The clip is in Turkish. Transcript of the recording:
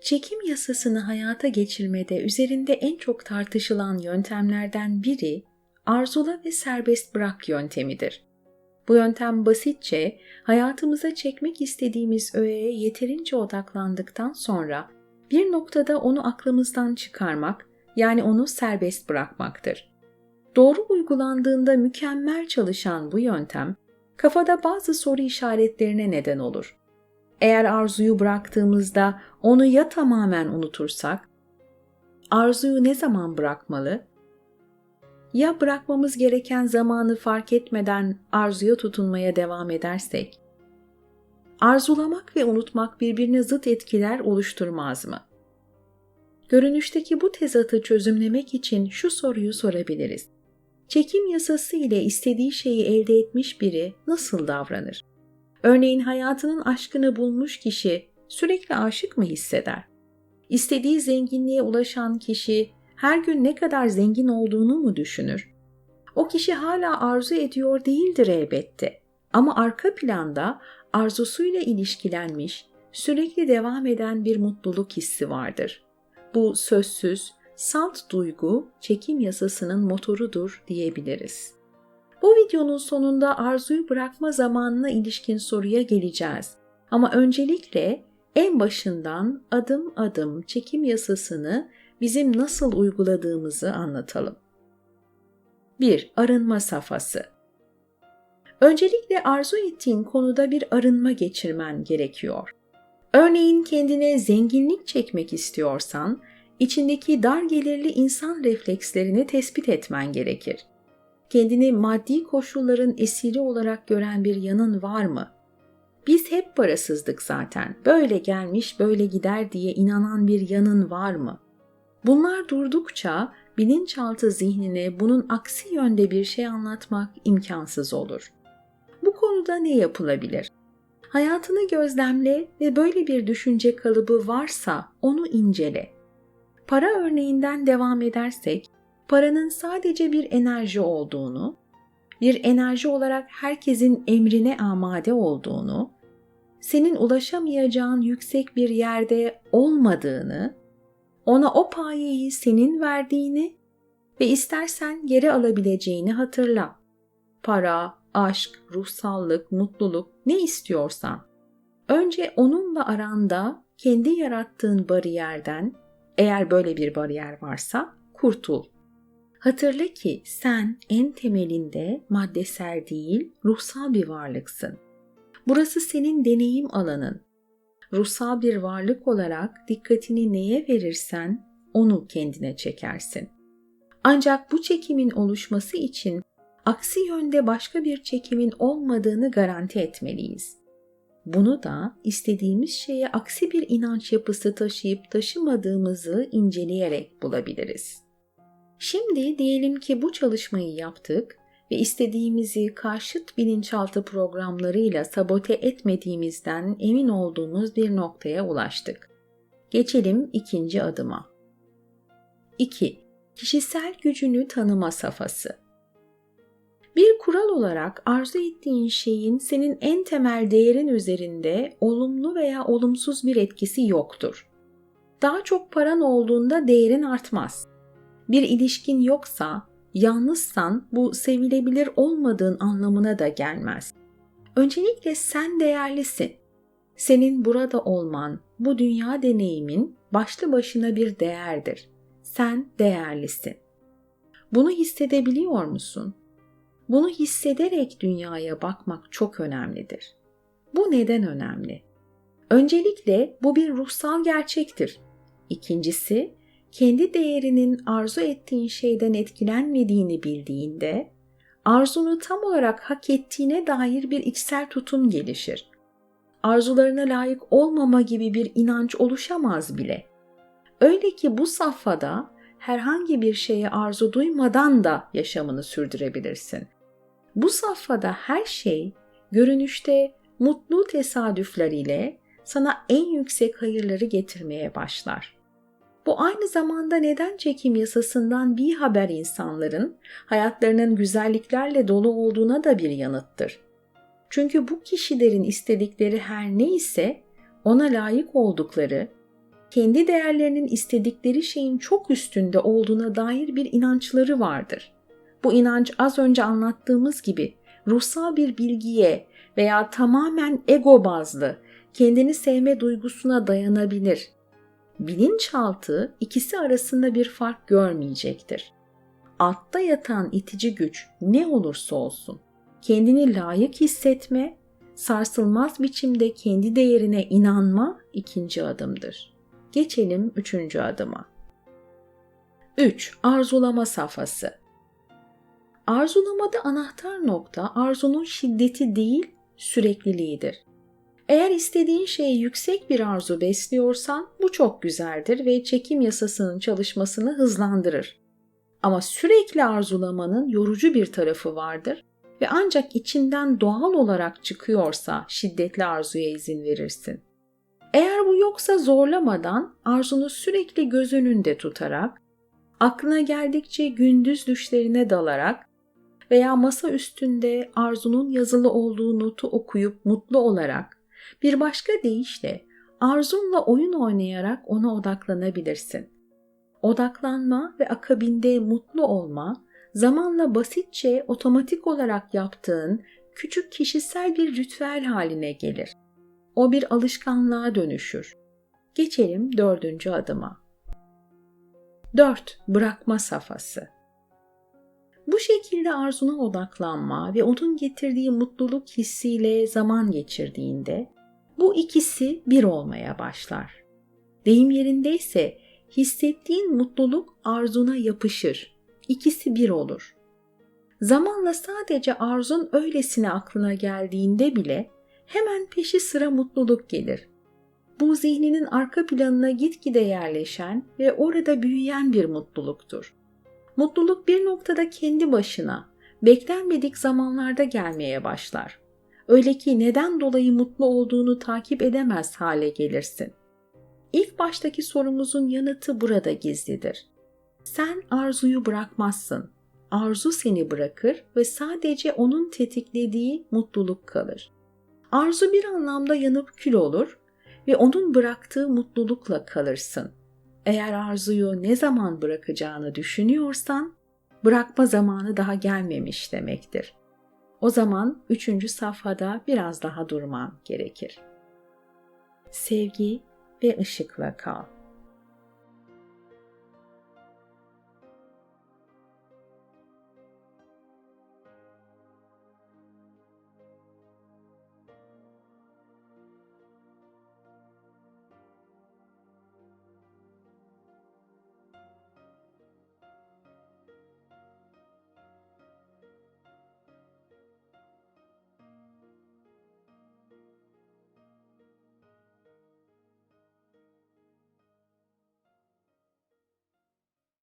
Çekim yasasını hayata geçirmede üzerinde en çok tartışılan yöntemlerden biri arzula ve serbest bırak yöntemidir. Bu yöntem basitçe hayatımıza çekmek istediğimiz öğeye yeterince odaklandıktan sonra bir noktada onu aklımızdan çıkarmak, yani onu serbest bırakmaktır. Doğru uygulandığında mükemmel çalışan bu yöntem, kafada bazı soru işaretlerine neden olur. Eğer arzuyu bıraktığımızda onu ya tamamen unutursak, arzuyu ne zaman bırakmalı? Ya bırakmamız gereken zamanı fark etmeden arzuya tutunmaya devam edersek? Arzulamak ve unutmak birbirine zıt etkiler oluşturmaz mı? Görünüşteki bu tezatı çözümlemek için şu soruyu sorabiliriz. Çekim yasası ile istediği şeyi elde etmiş biri nasıl davranır? Örneğin hayatının aşkını bulmuş kişi sürekli aşık mı hisseder? İstediği zenginliğe ulaşan kişi her gün ne kadar zengin olduğunu mu düşünür? O kişi hala arzu ediyor değildir elbette. Ama arka planda arzusuyla ilişkilenmiş, sürekli devam eden bir mutluluk hissi vardır. Bu sözsüz, salt duygu çekim yasasının motorudur diyebiliriz. Bu videonun sonunda arzuyu bırakma zamanına ilişkin soruya geleceğiz. Ama öncelikle en başından adım adım çekim yasasını bizim nasıl uyguladığımızı anlatalım. 1. Arınma safhası Öncelikle arzu ettiğin konuda bir arınma geçirmen gerekiyor. Örneğin kendine zenginlik çekmek istiyorsan, içindeki dar gelirli insan reflekslerini tespit etmen gerekir. Kendini maddi koşulların esiri olarak gören bir yanın var mı? Biz hep parasızdık zaten. Böyle gelmiş, böyle gider diye inanan bir yanın var mı? Bunlar durdukça bilinçaltı zihnine bunun aksi yönde bir şey anlatmak imkansız olur. Bu konuda ne yapılabilir? Hayatını gözlemle ve böyle bir düşünce kalıbı varsa onu incele. Para örneğinden devam edersek, paranın sadece bir enerji olduğunu, bir enerji olarak herkesin emrine amade olduğunu, senin ulaşamayacağın yüksek bir yerde olmadığını, ona o payeyi senin verdiğini ve istersen geri alabileceğini hatırla. Para, aşk, ruhsallık, mutluluk ne istiyorsan. Önce onunla aranda kendi yarattığın bariyerden, eğer böyle bir bariyer varsa, kurtul. Hatırla ki sen en temelinde maddesel değil, ruhsal bir varlıksın. Burası senin deneyim alanın. Ruhsal bir varlık olarak dikkatini neye verirsen onu kendine çekersin. Ancak bu çekimin oluşması için aksi yönde başka bir çekimin olmadığını garanti etmeliyiz. Bunu da istediğimiz şeye aksi bir inanç yapısı taşıyıp taşımadığımızı inceleyerek bulabiliriz. Şimdi diyelim ki bu çalışmayı yaptık ve istediğimizi karşıt bilinçaltı programlarıyla sabote etmediğimizden emin olduğumuz bir noktaya ulaştık. Geçelim ikinci adıma. 2. Kişisel gücünü tanıma safhası. Bir kural olarak arzu ettiğin şeyin senin en temel değerin üzerinde olumlu veya olumsuz bir etkisi yoktur. Daha çok paran olduğunda değerin artmaz. Bir ilişkin yoksa, yalnızsan bu sevilebilir olmadığın anlamına da gelmez. Öncelikle sen değerlisin. Senin burada olman, bu dünya deneyimin başlı başına bir değerdir. Sen değerlisin. Bunu hissedebiliyor musun? Bunu hissederek dünyaya bakmak çok önemlidir. Bu neden önemli? Öncelikle bu bir ruhsal gerçektir. İkincisi, kendi değerinin arzu ettiğin şeyden etkilenmediğini bildiğinde, arzunu tam olarak hak ettiğine dair bir içsel tutum gelişir. Arzularına layık olmama gibi bir inanç oluşamaz bile. Öyle ki bu safhada herhangi bir şeye arzu duymadan da yaşamını sürdürebilirsin. Bu safhada her şey görünüşte mutlu tesadüfler ile sana en yüksek hayırları getirmeye başlar. Bu aynı zamanda neden çekim yasasından bir haber insanların hayatlarının güzelliklerle dolu olduğuna da bir yanıttır. Çünkü bu kişilerin istedikleri her neyse ona layık oldukları, kendi değerlerinin istedikleri şeyin çok üstünde olduğuna dair bir inançları vardır. Bu inanç az önce anlattığımız gibi ruhsal bir bilgiye veya tamamen ego bazlı kendini sevme duygusuna dayanabilir. Bilinçaltı ikisi arasında bir fark görmeyecektir. Altta yatan itici güç ne olursa olsun kendini layık hissetme, sarsılmaz biçimde kendi değerine inanma ikinci adımdır. Geçelim üçüncü adıma. 3. Arzulama safhası. Arzulamada anahtar nokta arzunun şiddeti değil, sürekliliğidir. Eğer istediğin şeye yüksek bir arzu besliyorsan bu çok güzeldir ve çekim yasasının çalışmasını hızlandırır. Ama sürekli arzulamanın yorucu bir tarafı vardır ve ancak içinden doğal olarak çıkıyorsa şiddetli arzuya izin verirsin. Eğer bu yoksa zorlamadan arzunu sürekli göz önünde tutarak, aklına geldikçe gündüz düşlerine dalarak veya masa üstünde arzunun yazılı olduğu notu okuyup mutlu olarak, bir başka deyişle arzunla oyun oynayarak ona odaklanabilirsin. Odaklanma ve akabinde mutlu olma, zamanla basitçe otomatik olarak yaptığın küçük kişisel bir ritüel haline gelir. O bir alışkanlığa dönüşür. Geçelim dördüncü adıma. 4. Bırakma safhası. Bu şekilde arzuna odaklanma ve onun getirdiği mutluluk hissiyle zaman geçirdiğinde bu ikisi bir olmaya başlar. Deyim yerindeyse hissettiğin mutluluk arzuna yapışır. İkisi bir olur. Zamanla sadece arzun öylesine aklına geldiğinde bile hemen peşi sıra mutluluk gelir. Bu zihninin arka planına gitgide yerleşen ve orada büyüyen bir mutluluktur. Mutluluk bir noktada kendi başına, beklenmedik zamanlarda gelmeye başlar. Öyle ki neden dolayı mutlu olduğunu takip edemez hale gelirsin. İlk baştaki sorumuzun yanıtı burada gizlidir. Sen arzuyu bırakmazsın. Arzu seni bırakır ve sadece onun tetiklediği mutluluk kalır. Arzu bir anlamda yanıp kül olur ve onun bıraktığı mutlulukla kalırsın. Eğer arzuyu ne zaman bırakacağını düşünüyorsan, bırakma zamanı daha gelmemiş demektir. O zaman üçüncü safhada biraz daha durman gerekir. Sevgi ve ışıkla kal.